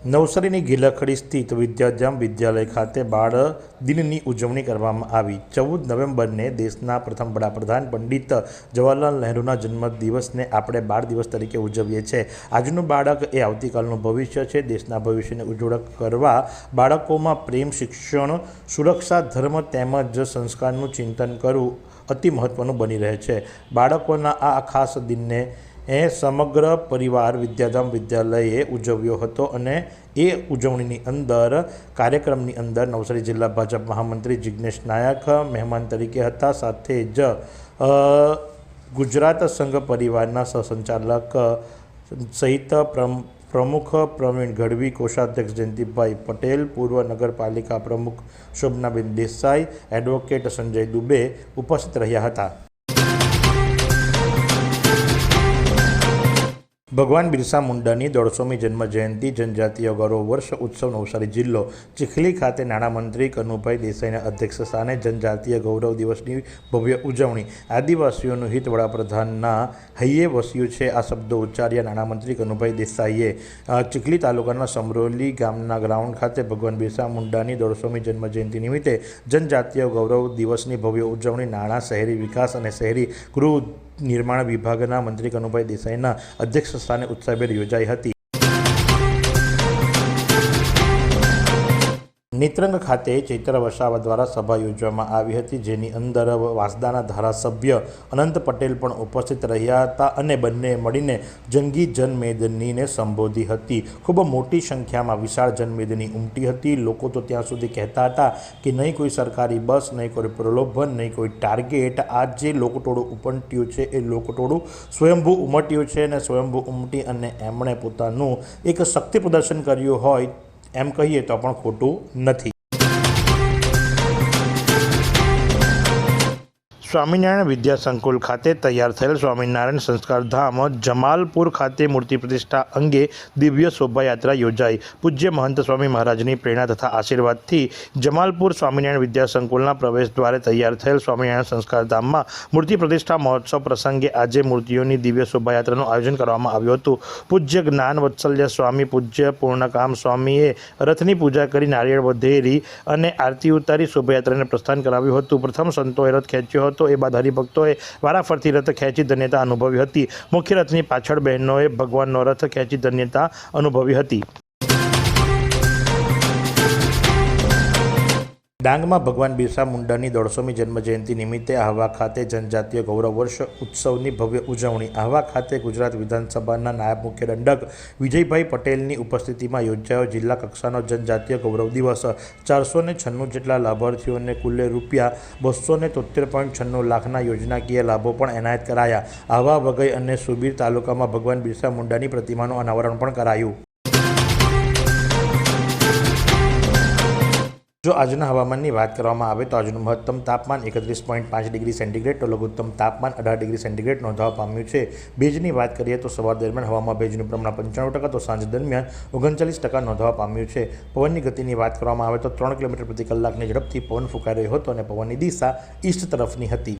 નવસારીની ગીલાખડી સ્થિત વિદ્યાધામ વિદ્યાલય ખાતે બાળ દિનની ઉજવણી કરવામાં આવી. ચૌદ નવેમ્બરને દેશના પ્રથમ વડાપ્રધાન પંડિત જવાહરલાલ નહેરુના જન્મદિવસને આપણે બાળ દિવસ તરીકે ઉજવીએ છીએ. આજનું બાળક એ આવતીકાલનું ભવિષ્ય છે. દેશના ભવિષ્યને ઉજ્જવળ કરવા બાળકોમાં પ્રેમ, શિક્ષણ, સુરક્ષા, ધર્મ તેમજ સંસ્કારનું ચિંતન કરવું અતિ મહત્ત્વનું બની રહે છે. બાળકોના આ ખાસ દિનને એ સમગ્ર પરિવાર વિદ્યાધામ વિદ્યાલયે ઉજવ્યો હતો અને એ ઉજવણીની અંદર, કાર્યક્રમની અંદર નવસારી જિલ્લા ભાજપ મહામંત્રી જિજ્ઞેશ નાયક, મહેમાન તરીકે હતા. સાથે જ ગુજરાત સંઘ પરિવારના સહસંચાલક સહિત પ્રમ, પ્રમુખ પ્રવીણ ગઢવી, કોષાધ્યક્ષ જયંતિભાઈ પટેલ, પૂર્વ નગરપાલિકા પ્રમુખ શોભનાબેન દેસાઈ, એડવોકેટ સંજય દુબે ઉપસ્થિત રહ્યા હતા. ભગવાન બિરસા મુંડાની દોઢસોમી જન્મ જયંતિ જનજાતીય ગૌરવ વર્ષ ઉત્સવ નવસારી જિલ્લો ચીખલી ખાતે નાણામંત્રી કનુભાઈ દેસાઈના અધ્યક્ષ સ્થાને જનજાતીય ગૌરવ દિવસની ભવ્ય ઉજવણી. આદિવાસીઓનું હિત વડાપ્રધાનના હૈયે વસ્યું છે આ શબ્દો ઉચ્ચાર્યા નાણામંત્રી કનુભાઈ દેસાઈએ. ચીખલી તાલુકાના સમરોલી ગામના ગ્રાઉન્ડ ખાતે ભગવાન બિરસા મુંડાની દોઢસોમી જન્મ જયંતિ નિમિત્તે જનજાતીય ગૌરવ દિવસની ભવ્ય ઉજવણી નાણાં, શહેરી વિકાસ અને શહેરી ગૃહ નિર્માણ વિભાગના મંત્રી કનુભાઈ દેસાઈના અધ્યક્ષ સ્થાને ઉત્સાહભેર યોજાઈ હતી. નેત્રંગ ખાતે ચૈત્ર વસાવા દ્વારા સભા યોજવામાં આવી હતી, જેની અંદર વાંસદાના ધારાસભ્ય અનંત પટેલ પણ ઉપસ્થિત રહ્યા હતા અને બંને મળીને જંગી જનમેદનીને સંબોધી હતી. ખૂબ મોટી સંખ્યામાં વિશાળ જનમેદની ઉમટી હતી. લોકો તો ત્યાં સુધી કહેતા હતા કે નહીં કોઈ સરકારી બસ, નહીં કોઈ પ્રલોભન, નહીં કોઈ ટાર્ગેટ. આ જે લોકટોળું ઉપમટ્યું છે, એ લોકટોળું સ્વયંભૂ ઉમટ્યું છે અને સ્વયંભૂ ઉમટી અને એમણે પોતાનું એક શક્તિ પ્રદર્શન કર્યું હોય એમ કહીએ તો પણ ખોટું નથી. સ્વામિનારાયણ વિદ્યા સંકુલ ખાતે તૈયાર થયેલ સ્વામિનારાયણ સંસ્કાર ધામ જમાલપુર ખાતે મૂર્તિ પ્રતિષ્ઠા અંગે દિવ્ય શોભાયાત્રા યોજાઈ. પૂજ્ય મહંત સ્વામી મહારાજની પ્રેરણા તથા આશીર્વાદથી જમાલપુર સ્વામિનારાયણ વિદ્યા સંકુલના પ્રવેશ દ્વારે તૈયાર થયેલ સ્વામિનારાયણ સંસ્કાર ધામમાં મૂર્તિ પ્રતિષ્ઠા મહોત્સવ પ્રસંગે આજે મૂર્તિઓની દિવ્ય શોભાયાત્રાનું આયોજન કરવામાં આવ્યું હતું. પૂજ્ય જ્ઞાન વત્સલ્ય સ્વામી, પૂજ્ય પૂર્ણકામ સ્વામીએ રથની પૂજા કરી નારિયેળ વધેરી અને આરતી ઉતારી શોભાયાત્રાને પ્રસ્થાન કરાવ્યું હતું. પ્રથમ સંતોએ રથ ખેંચ્યો હતો. એ બાદ હરિભક્તોએ વારાફરતી રથ ખેંચી ધન્યતા અનુભવી હતી. મુખ્ય રથની પાછળ બહેનોએ ભગવાનનો રથ ખેંચી ધન્યતા અનુભવી હતી. ડાંગમાં ભગવાન બિરસા મુંડાની દોઢસોમી જન્મજયંતિ નિમિત્તે આહવા ખાતે જનજાતીય ગૌરવ વર્ષ ઉત્સવની ભવ્ય ઉજવણી. આહવા ખાતે ગુજરાત વિધાનસભાના નાયબ મુખ્ય દંડક વિજયભાઈ પટેલની ઉપસ્થિતિમાં યોજાયો જિલ્લા કક્ષાનો જનજાતીય ગૌરવ દિવસ. ચારસો છન્નું જેટલા લાભાર્થીઓને કુલ્લે રૂપિયા બસો ને તોતેર પોઈન્ટ છન્નું લાખના યોજનાકીય લાભો પણ એનાયત કરાયા. આહવા વગઈ અને સુબીર તાલુકામાં ભગવાન બિરસા મુંડાની પ્રતિમાનું અનાવરણ પણ કરાયું. જો આજના હવામાનની વાત કરવામાં આવે તો આજનું મહત્તમ તાપમાન એકત્રીસ પોઈન્ટ પાંચ ડિગ્રી સેન્ટીગ્રેડ, તો લઘુત્તમ તાપમાન અઢાર ડિગ્રી સેન્ટીગ્રેડ નોંધવા પામ્યું છે. ભેજની વાત કરીએ તો સવાર દરમિયાન હવામાં ભેજનું પ્રમાણ પંચાણું ટકા, તો સાંજ દરમિયાન ઓગણચાલીસ ટકા નોંધવા પામ્યું છે. પવનની ગતિની વાત કરવામાં આવે તો ત્રણ કિલોમીટર પ્રતિ કલાકની ઝડપથી પવન ફૂંકાઈ રહ્યો હતો અને પવનની દિશા ઈસ્ટ તરફની હતી.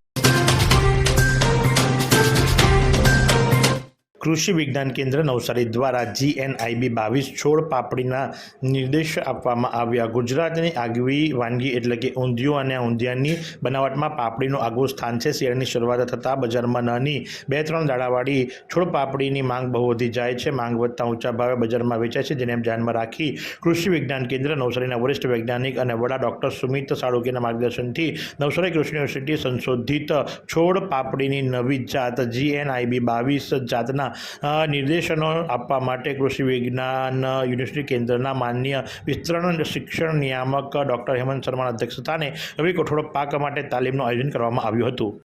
Krishi Vigyan Kendra નવસારી દ્વારા જીએનઆઈબી બાવીસ છોડ પાપડીના નિર્દેશ આપવામાં આવ્યા. ગુજરાતની આગવી વાનગી એટલે કે ઊંધિયું અને ઊંધિયાની બનાવટમાં પાપડીનું આગવું સ્થાન છે. શિયાળાની શરૂઆત થતાં બજારમાં નાની બે ત્રણ દાડાવાળી છોડ પાપડીની માંગ બહુ વધી જાય છે. માંગ વધતા ઊંચા ભાવે બજારમાં વેચાય છે. જેને ધ્યાનમાં રાખી કૃષિ વિજ્ઞાન કેન્દ્ર નવસારીના વરિષ્ઠ વૈજ્ઞાનિક અને વડા ડૉક્ટર સુમિત સાળુકીના માર્ગદર્શનથી નવસારી કૃષિ યુનિવર્સિટી સંશોધિત છોડ પાપડીની નવી જાત જીએનઆઈબી બાવીસ જાતના નિર્દેશનો આપવા માટે કૃષિ વિજ્ઞાન યુનિવર્સિટી કેન્દ્રના માન્ય વિસ્તરણ શિક્ષણ નિયામક ડૉક્ટર હેમંત શર્માના અધ્યક્ષસ્થાને રવિ કઠોળ પાક માટે તાલીમનું આયોજન કરવામાં આવ્યું હતું.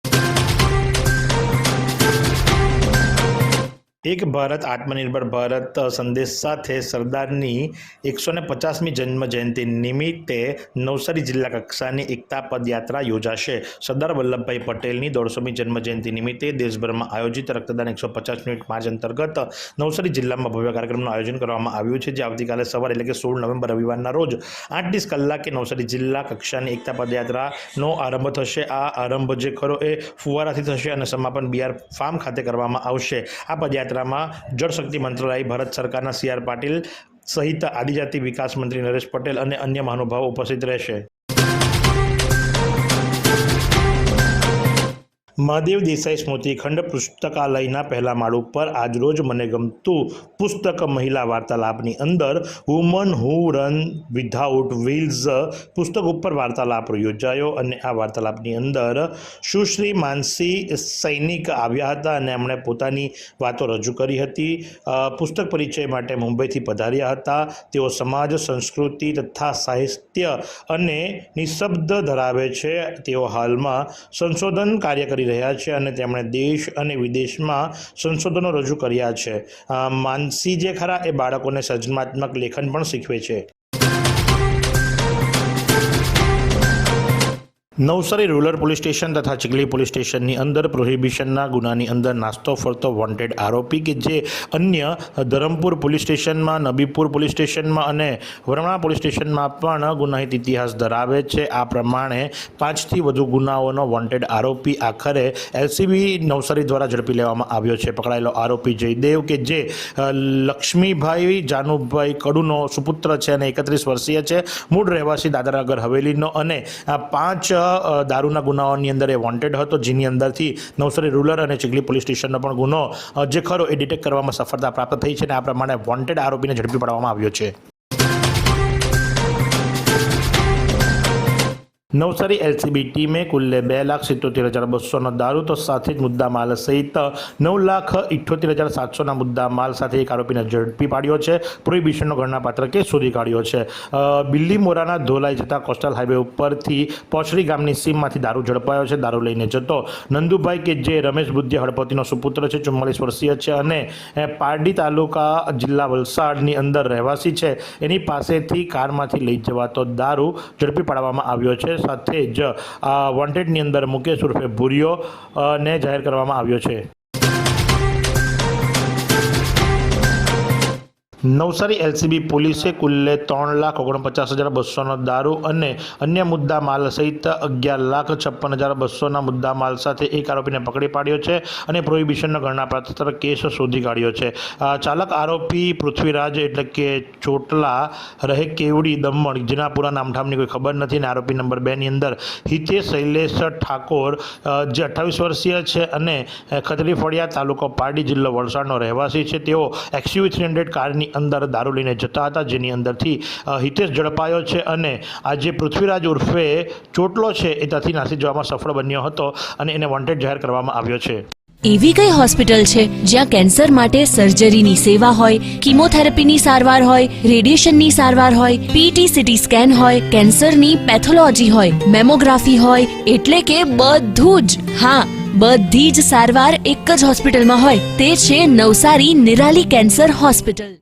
એક ભારત, આત્મનિર્ભર ભારત સંદેશ સાથે સરદારની એકસો ને પચાસમી જન્મ જયંતિ નિમિત્તે નવસારી જિલ્લા કક્ષાની એકતા પદયાત્રા યોજાશે. સરદાર વલ્લભભાઈ પટેલની દોઢસોમી જન્મ જયંતિ નિમિત્તે દેશભરમાં આયોજિત રક્તદાન એકસો પચાસ મિનિટ માર્ચ અંતર્ગત નવસારી જિલ્લામાં ભવ્ય કાર્યક્રમનું આયોજન કરવામાં આવ્યું છે, જે આવતીકાલે સવારે એટલે કે સોળ નવેમ્બર રવિવારના રોજ આઠ ત્રીસ કલાકે નવસારી જિલ્લા કક્ષાની એકતા પદયાત્રાનો આરંભ થશે. આ આરંભ જે ખરો એ ફુવારાથી થશે અને સમાપન બીઆર ફાર્મ ખાતે કરવામાં આવશે. આ પદયાત્રામાં જળશક્તિ મંત્રાલય, ભારત સરકારના સી પાટીલ સહિત આદિજાતિ વિકાસ મંત્રી નરેશ પટેલ અને અન્ય મહાનુભાવો ઉપસ્થિત રહેશે. મહાદેવ દેસાઈ સ્મૃતિ ખંડ પુસ્તકાલયના પહેલા માળ ઉપર આજરોજ મને ગમતું પુસ્તક મહિલા વાર્તાલાપની અંદર woman who run without wheels પુસ્તક ઉપર વાર્તાલાપ યોજાયો અને આ વાર્તાલાપની અંદર સુશ્રી માનસી સૈનિક આવ્યા હતા અને એમણે પોતાની વાતો રજૂ કરી હતી. પુસ્તક પરિચય માટે મુંબઈથી પધાર્યા હતા. તેઓ સમાજ, સંસ્કૃતિ તથા સાહિત્ય અને નિશબ્દ ધરાવે છે. તેઓ હાલમાં સંશોધન કાર્ય કરી રહ્યા છે અને તેમણે દેશ અને વિદેશમાં સંશોધનો રજૂ કર્યા છે. માનસી જે ખરા એ બાળકોને સર્જનાત્મક લેખન પણ શીખવે છે. નવસારી રૂરલ પોલીસ સ્ટેશન તથા ચીખલી પોલીસ સ્ટેશનની અંદર પ્રોહિબિશનના ગુનાની અંદર નાસ્તો ફરતો વોન્ટેડ આરોપી કે જે અન્ય ધરમપુર પોલીસ સ્ટેશનમાં, નબીપુર પોલીસ સ્ટેશનમાં અને વરમણા પોલીસ સ્ટેશનમાં પણ ગુનાહિત ઇતિહાસ ધરાવે છે. આ પ્રમાણે પાંચથી વધુ ગુનાઓનો વોન્ટેડ આરોપી આખરે એલસીબી નવસારી દ્વારા ઝડપી લેવામાં આવ્યો છે. પકડાયેલો આરોપી જયદેવ કે જે લક્ષ્મીભાઈ જાનુભાઈ કડુનો સુપુત્ર છે અને એકત્રીસ વર્ષીય છે. મૂળ રહેવાસી દાદરાનગર હવેલીનો અને પાંચ દારૂના ગુનાઓની અંદર એ વોન્ટેડ હતો, જેની અંદરથી નવસારી રૂરલ અને ચીખલી પોલીસ સ્ટેશનનો પણ ગુનો જે ખરો એ ડિટેક્ટ કરવામાં સફળતા પ્રાપ્ત થઈ છે અને આ પ્રમાણે વોન્ટેડ આરોપીને ઝડપી પાડવામાં આવ્યો છે. નવસારી એલસીબી ટીમે કુલ્લે બે લાખ સિત્તોતેર હજાર બસોનો દારૂ તો સાથે જ મુદ્દા માલ સહિત નવ લાખ ઇઠ્યોતેર હજાર સાતસોના મુદ્દા માલ સાથે એક આરોપીને ઝડપી પાડ્યો છે. પ્રોહિબિશનનો ગણનાપાત્ર કેસ શોધી કાઢ્યો છે. બિલ્લી મોરાના ધોલાઈ જતા કોસ્ટલ હાઈવે ઉપરથી પોચરી ગામની સીમમાંથી દારૂ ઝડપાયો છે. દારૂ લઈને જતો નંદુભાઈ કે જે રમેશ બુદ્ધિ હળપતિનો સુપુત્ર છે, ચુમ્માલીસ વર્ષીય છે અને પારડી તાલુકા જિલ્લા વલસાડની અંદર રહેવાસી છે. એની પાસેથી કારમાંથી લઈ જવાતો દારૂ ઝડપી પાડવામાં આવ્યો છે. સાથે જ આ વોન્ટેડની અંદર મુકેશ ઉર્ફે ભૂરિયો ને જાહેર કરવામાં આવ્યો છે. નવસારી એલસીબી પોલીસે કુલ્લે ત્રણ લાખ ઓગણપચાસ હજાર બસોનો દારૂ અને અન્ય મુદ્દા માલ સહિત અગિયાર લાખ છપ્પન હજાર બસોના મુદ્દા માલ સાથે એક આરોપીને પકડી પાડ્યો છે અને પ્રોહિબિશનનો ગણનાપાત્ર કેસ શોધી કાઢ્યો છે. ચાલક આરોપી પૃથ્વીરાજ એટલે કે ચોટલા રહે કેવડી દમણ, જીનાપુરા પૂરા નામઠામની કોઈ ખબર નથી અને આરોપી નંબર બેની અંદર હિતેશ શૈલેષ ઠાકોર જે અઠ્ઠાવીસ વર્ષીય છે અને ખત્રી ફળિયા તાલુકો પારડી જિલ્લો વલસાડનો રહેવાસી છે. તેઓ એક્સયુવી થ્રી હંડ્રેડ કારની અંદર દારૂ લઈને જતા હતા, જેની અંદરથી હિતેશ ઝડપાયો છે અને આ જે પૃથ્વીરાજ ઉર્ફે ચોટલો છે એ ત્યાંથી નાસી જવામાં સફળ બન્યો હતો અને એને વોન્ટેડ જાહેર કરવામાં આવ્યો છે. એવી કઈ હોસ્પિટલ છે જ્યાં કેન્સર માટે સર્જરીની સેવા હોય, કિમોથેરાપીની સારવાર હોય, રેડિયેશનની સારવાર હોય પીટી સીટી સ્કેન હોય, કેન્સરની પેથોલોજી હોય, મેમોગ્રાફી હોય, એટલે કે બધું જ. હા, બધી જ સારવાર એક જ હોસ્પિટલમાં હોય, તે છે Navsari Nirali cancer hospital.